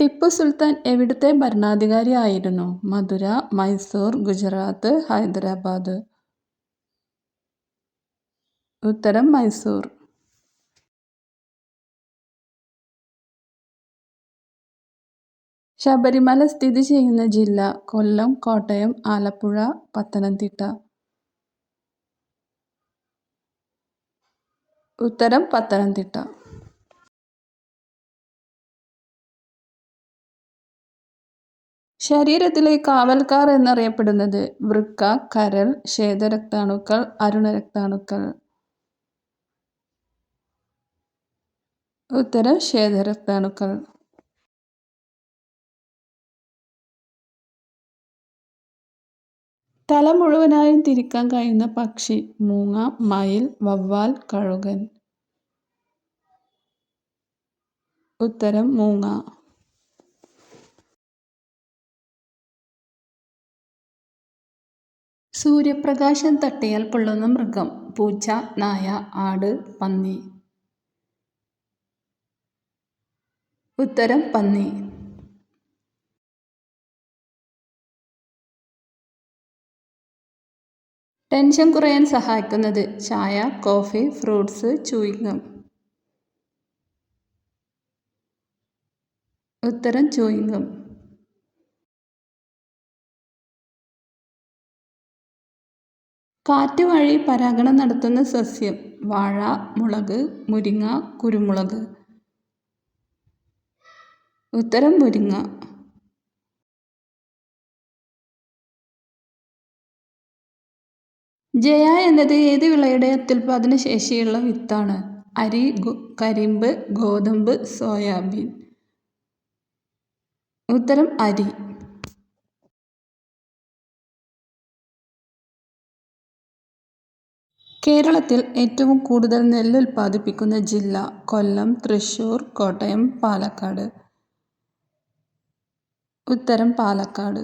ടിപ്പു സുൽത്താൻ എവിടുത്തെ ഭരണാധികാരിയായിരുന്നു? മധുര മൈസൂർ ഗുജറാത്ത് ഹൈദരാബാദ്. ഉത്തരം മൈസൂർ. ശബരിമല സ്ഥിതി ചെയ്യുന്ന ജില്ല കൊല്ലം കോട്ടയം ആലപ്പുഴ പത്തനംതിട്ട. ഉത്തരം പത്തനംതിട്ട. ശരീരത്തിലെ കാവൽക്കാർ എന്നറിയപ്പെടുന്നത് വൃക്ക കരൾ ശ്വേതരക്താണുക്കൾ അരുണരക്താണുക്കൾ. ഉത്തരം ശ്വേതരക്താണുക്കൾ. തല മുഴുവനായും തിരിക്കാൻ കഴിയുന്ന പക്ഷി മൂങ്ങ മയിൽ വവ്വാൽ കഴുകൻ. ഉത്തരം മൂങ്ങ. സൂര്യപ്രകാശം തട്ടിയാൽ പൊള്ളുന്ന മൃഗം പൂച്ച നായ ആട് പന്നി. ഉത്തരം പന്നി. ടെൻഷൻ കുറയാൻ സഹായിക്കുന്നത് ചായ കോഫി ഫ്രൂട്ട്സ് ചൂയിങ്ങം ഉത്തരം ചൂയിങ്ങം കാറ്റ് വഴി പരാഗണം നടത്തുന്ന സസ്യം വാഴ മുളക് മുരിങ്ങ കുരുമുളക്. ഉത്തരം മുരിങ്ങ. ജയ എന്നത് ഏത് വിളയുടെ അത്യുൽപാദന ശേഷിയുള്ള വിത്താണ്? അരി കരിമ്പ് ഗോതമ്പ് സോയാബീൻ. ഉത്തരം അരി. കേരളത്തിൽ ഏറ്റവും കൂടുതൽ നെല്ല് ഉൽപ്പാദിപ്പിക്കുന്ന ജില്ല കൊല്ലം തൃശ്ശൂർ കോട്ടയം പാലക്കാട്. ഉത്തരം പാലക്കാട്.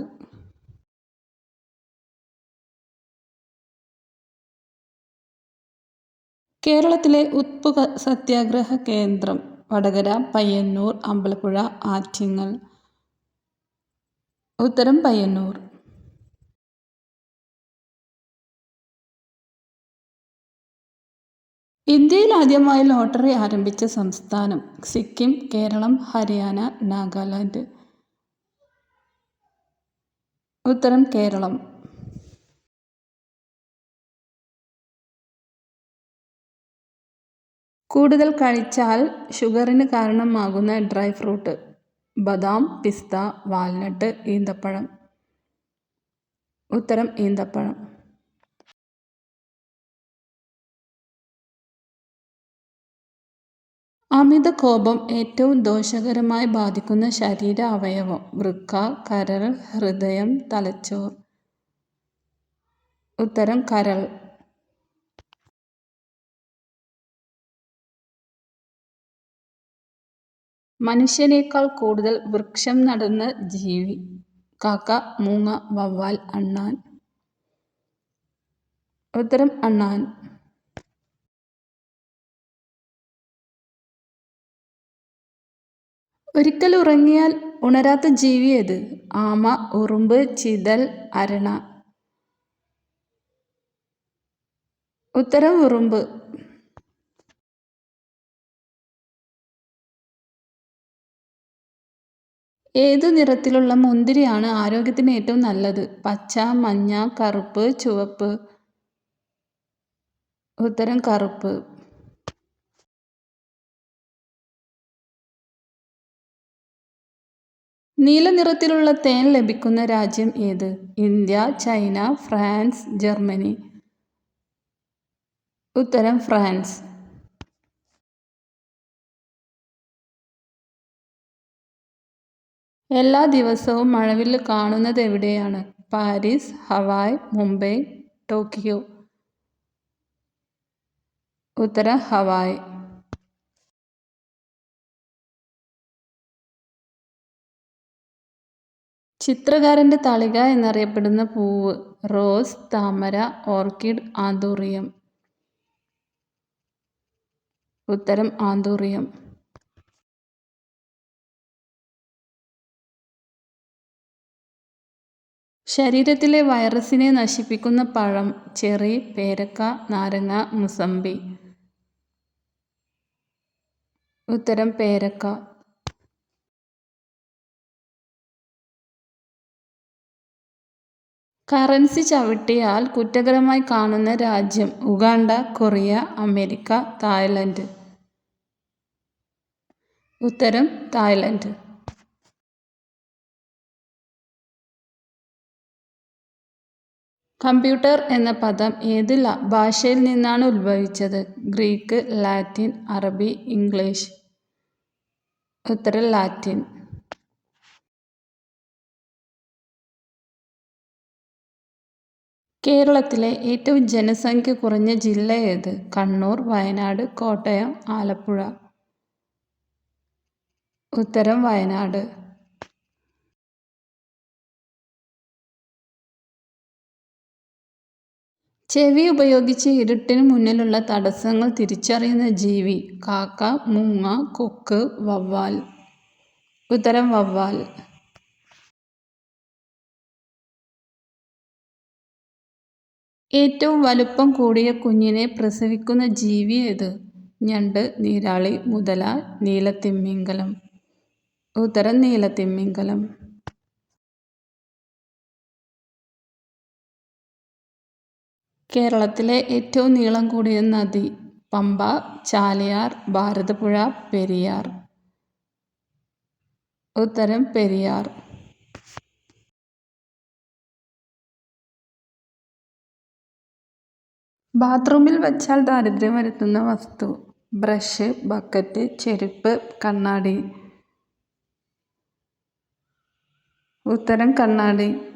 കേരളത്തിലെ ഉപ്പ് സത്യാഗ്രഹ കേന്ദ്രം വടകര പയ്യന്നൂർ അമ്പലപ്പുഴ ആറ്റിങ്ങൽ. ഉത്തരം പയ്യന്നൂർ. ഇന്ത്യയിൽ ആദ്യമായി ലോട്ടറി ആരംഭിച്ച സംസ്ഥാനം സിക്കിം കേരളം ഹരിയാന നാഗാലാൻഡ്. ഉത്തരം കേരളം. കൂടുതൽ കഴിച്ചാൽ ഷുഗറിന് കാരണമാകുന്ന ഡ്രൈ ഫ്രൂട്ട് ബദാം പിസ്ത വാൽനട്ട് ഈന്തപ്പഴം. ഉത്തരം ഈന്തപ്പഴം. അമിത കോപം ഏറ്റവും ദോഷകരമായി ബാധിക്കുന്ന ശരീര അവയവം വൃക്ക കരൾ ഹൃദയം തലച്ചോർ. ഉത്തരം കരൾ. മനുഷ്യനേക്കാൾ കൂടുതൽ വൃക്ഷം നടന്ന ജീവി കാക്ക മൂങ്ങ വവ്വാൽ അണ്ണാൻ. ഉത്തരം അണ്ണാൻ. ഒരിക്കൽ ഉറങ്ങിയാൽ ഉണരാത്ത ജീവി ഏത്? ആമ ഉറുമ്പ് ചിതൽ അരണ. ഉത്തരം ഉറുമ്പ്. ഏതു നിറത്തിലുള്ള മുന്തിരിയാണ് ആരോഗ്യത്തിന് ഏറ്റവും നല്ലത്? പച്ച മഞ്ഞ കറുപ്പ് ചുവപ്പ്. ഉത്തരം കറുപ്പ്. നീല നിറത്തിലുള്ള തേൻ ലഭിക്കുന്ന രാജ്യം ഏത്? India China France Germany. ഉത്തരം ഫ്രാൻസ്. എല്ലാ ദിവസവും മഴവിൽ കാണുന്നത് എവിടെയാണ്? Paris Hawaii Mumbai Tokyo. ഉത്തരം ഹവായ്. ചിത്രകാരന്റെ താളിക എന്നറിയപ്പെടുന്ന പൂവ് റോസ് താമര ഓർക്കിഡ് ആന്തൂറിയം. ഉത്തരം ആന്തൂറിയം. ശരീരത്തിലെ വൈറസിനെ നശിപ്പിക്കുന്ന പഴം ചെറി പേരക്ക നാരങ്ങ മുസമ്പി. ഉത്തരം പേരക്ക. കറൻസി ചവിട്ടിയാൽ കുറ്റകരമായി കാണുന്ന രാജ്യം ഉഗാണ്ട കൊറിയ അമേരിക്ക തായ്ലൻഡ്. ഉത്തരം തായ്ലൻഡ്. കമ്പ്യൂട്ടർ എന്ന പദം ഏത് ഭാഷയിൽ നിന്നാണ് ഉത്ഭവിച്ചത്? ഗ്രീക്ക് ലാറ്റിൻ അറബി ഇംഗ്ലീഷ്. ഉത്തരം ലാറ്റിൻ. കേരളത്തിലെ ഏറ്റവും ജനസംഖ്യ കുറഞ്ഞ ജില്ല ഏത്? കണ്ണൂർ വയനാട് കോട്ടയം ആലപ്പുഴ. ഉത്തരം വയനാട്. ചെവി ഉപയോഗിച്ച് ഇരുട്ടിന് മുന്നിലുള്ള തടസ്സങ്ങൾ തിരിച്ചറിയുന്ന ജീവി കാക്ക മൂങ്ങ കൊക്ക് വവ്വാൽ. ഉത്തരം വവ്വാൽ. ഏറ്റവും വലുപ്പം കൂടിയ കുഞ്ഞിനെ പ്രസവിക്കുന്ന ജീവി ഏത്? ഞണ്ട് നീരാളി മുതല നീലത്തിമ്മിങ്കലം ഉത്തരം നീലത്തിമ്മിങ്കലം കേരളത്തിലെ ഏറ്റവും നീളം കൂടിയ നദി പമ്പ ചാലിയാർ ഭാരതപ്പുഴ പെരിയാർ. ഉത്തരം പെരിയാർ. ബാത്റൂമിൽ വെച്ചാൽ ദാരിദ്ര്യം വരുത്തുന്ന വസ്തു. ബ്രഷ് ബക്കറ്റ് ചെരുപ്പ് കണ്ണാടി. ഉത്തരം കണ്ണാടി.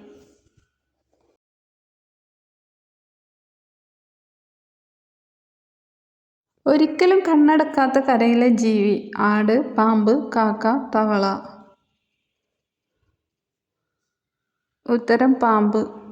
ഒരിക്കലും കണ്ണടക്കാത്ത കരയിലെ ജീവി. ആട് പാമ്പ് കാക്ക തവള. ഉത്തരം പാമ്പ്.